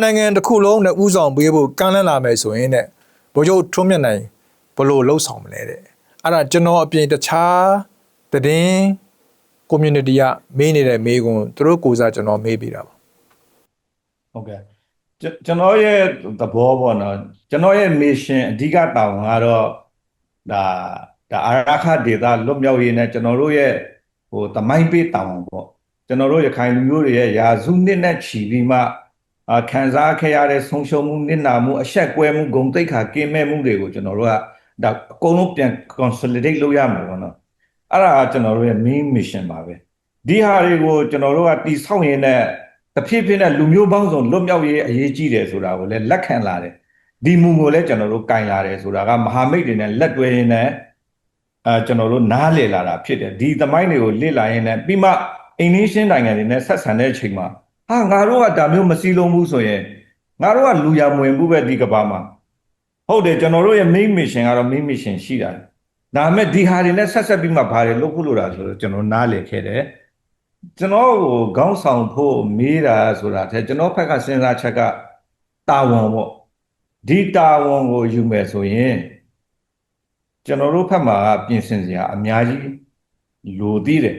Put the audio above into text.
နိုင်ငံတစ်ခုလုံးနဲ့ဥဆောင်ပေးဖို့ကမ်းလှမ်းလာမယ်ဆိုရင်တဲ့ဘိုးချုပ်ထွန်းမြတ်နိုင်ဘလို့လှုပ်ဆောင်မလဲတဲ့အဲ့ဒါကျွန်တော်အပြင်တခြားသတင်း community ကမေးနေတဲ့မေးခွန်းသူတို့ကိုယ်စားကျွန်တော်မေးပြီးတာပါဟုတ်ကဲ့ကျွန်ကျွန်တော်ရဲ့သဘောပေါ့နော်ကျွန်တော်ရဲ့ mission အဓိကတာဝန်ကတော့ဒါဒါအာရခဒေတာလွတ်မြောက်ရေးနဲ့ကျွန်တော်တို့ရဲ့ဟိုတမိုင်းပေးတာဝန်ပေါ့ကျွန်တော်တို့ရခိုင်လူမျိုးတွေရဲ့ယာစုနှစ်နဲ့ချီပြီးမှအာ ခံစားခဲ့ရတဲ့ဆုံးရှုံးမှုနစ်နာမှုအဆက်ကွဲမှုဂုံတိတ်ခါကင်းမဲ့မှုတွေကိုကျွန်တော်တို့ကဒါအကုန်လုံးပြန် consolidate လုပ်ရမှာပေါ့နော်အဲ့ဒါကကျွန်တော်တို့ရဲ့ main mission ပါပဲဒီဟာတွေကိုကျွန်တော်တို့ကတိဆောက်ရင်လည်းတဖြည်းဖြည်းနဲ့လူမျိုးပေါင်းစုံလွတ်မြောက်ရေးအရေးကြီးတယ်ဆိုတာကိုလည်းလက်ခံလာတယ်ဒီမူကိုလည်းကျွန်တော်တို့ကင်လာတယ်ဆိုတာကမဟာမိတ်တွေနဲ့လက်တွဲရင်းနဲ့အဲကျွန်တော်တို့နားလည်လာတာဖြစ်တယ်ဒီသမိုင်းတွေကိုလေ့လာရင်းနဲ့ပြီးမှအိန္ဒိယနိုင်ငံတွေနဲ့ဆက်ဆံတဲ့အချိန်မှာ ဟာငါတို့ကဒါမျိုးမစည်းလုံးဘူးဆိုရင်ငါတို့ကလူရမဝင်ဘူးပဲဒီကဘာမှာဟုတ်တယ်ကျွန်တော်တို့ရဲ့ main mission ကတော့ main mission ရှိတာဒါပေမဲ့ဒီဟာတွေနဲ့ဆက်ဆက်ပြီးမှဘာတွေလုပ်ဖို့လိုတာဆိုတော့ကျွန်တော်နားလည်ခဲ့တယ်ကျွန်တော်ကိုခေါင်းဆောင်ဖို့မေးတာဆိုတာတဲ့ကျွန်တော်ဘက်ကစဉ်းစားချက်ကတာဝန်ပေါ့ဒီတာဝန်ကိုယူမယ်ဆိုရင်ကျွန်တော်တို့ဘက်မှာပြင်ဆင်စရာအများကြီးလိုသေးတယ်